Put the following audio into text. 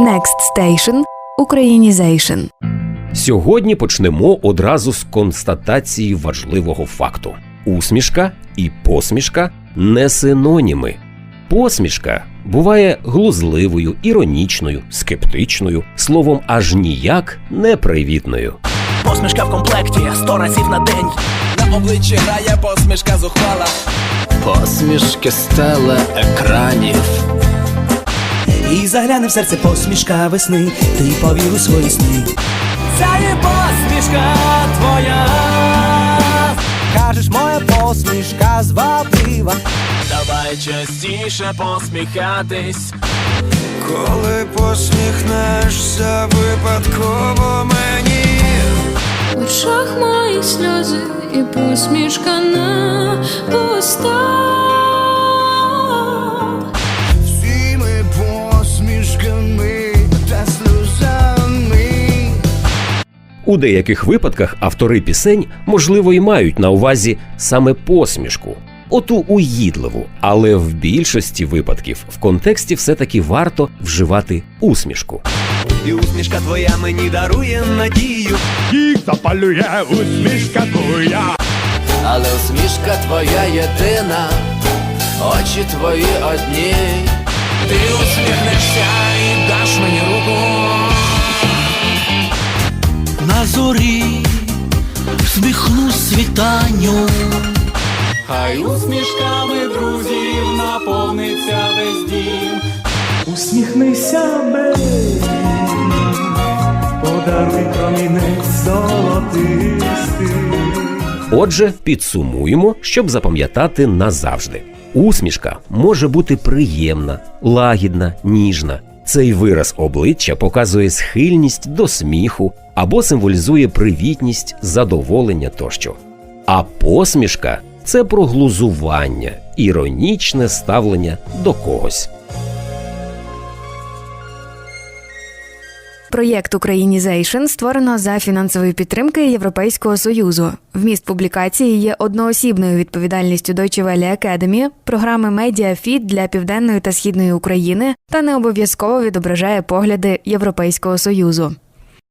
Next Station – Українізейшн. Сьогодні почнемо одразу з констатації важливого факту: усмішка і посмішка не синоніми. Посмішка буває глузливою, іронічною, скептичною, словом, аж ніяк непривітною. Посмішка в комплекті сто разів на день. На обличчі грає посмішка зухвала. Посмішки стеле екранів. Загляне в серце посмішка весни. Ти повір у свої сни. Це є посмішка твоя. Кажеш, моя посмішка зваблива. Давай частіше посміхатись. Коли посміхнешся випадково мені. В очах мої сльози і посмішка на устах. У деяких випадках автори пісень, можливо, і мають на увазі саме посмішку, оту уїдливу, але в більшості випадків в контексті все-таки варто вживати усмішку. І усмішка твоя мені дарує надію. їх запалює усмішка твоя. Але усмішка твоя єдина, очі твої одні. Ти усміхнешся і даш мені зорі всміхну світанню. Хай усмішками друзів наповниться весь дім. Усміхнися мені, подаруй промінець золотистий. Отже, підсумуємо, щоб запам'ятати назавжди. Усмішка може бути приємна, лагідна, ніжна. Цей вираз обличчя показує схильність до сміху або символізує привітність, задоволення тощо. А посмішка це проглузування, іронічне ставлення до когось. Проєкт Українізейшн створено за фінансової підтримки Європейського союзу. Вміст публікації є одноосібною відповідальністю Deutsche Welle Academy, програми Медіафіт для південної та східної України та не обов'язково відображає погляди Європейського союзу.